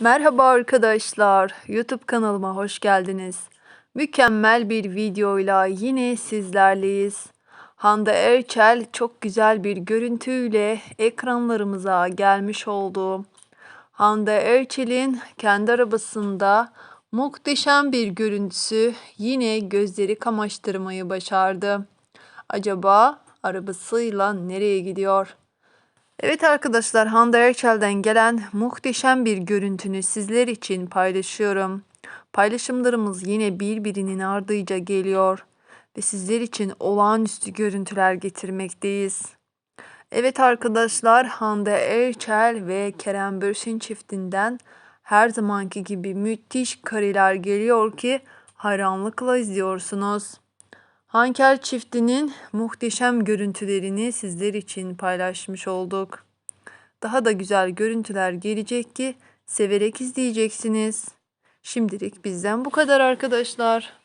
Merhaba arkadaşlar. YouTube kanalıma hoş geldiniz. Mükemmel bir videoyla yine sizlerleyiz. Hande Erçel çok güzel bir görüntüyle ekranlarımıza gelmiş oldu. Hande Erçel'in kendi arabasında muhteşem bir görüntüsü yine gözleri kamaştırmayı başardı. Acaba arabasıyla nereye gidiyor? Evet arkadaşlar Hande Erçel'den gelen muhteşem bir görüntünü sizler için paylaşıyorum. Paylaşımlarımız yine birbirinin ardıyla geliyor ve sizler için olağanüstü görüntüler getirmekteyiz. Evet arkadaşlar Hande Erçel ve Kerem Bürsin çiftinden her zamanki gibi müthiş kareler geliyor ki hayranlıkla izliyorsunuz. Hanker çiftinin muhteşem görüntülerini sizler için paylaşmış olduk. Daha da güzel görüntüler gelecek ki severek izleyeceksiniz. Şimdilik bizden bu kadar arkadaşlar.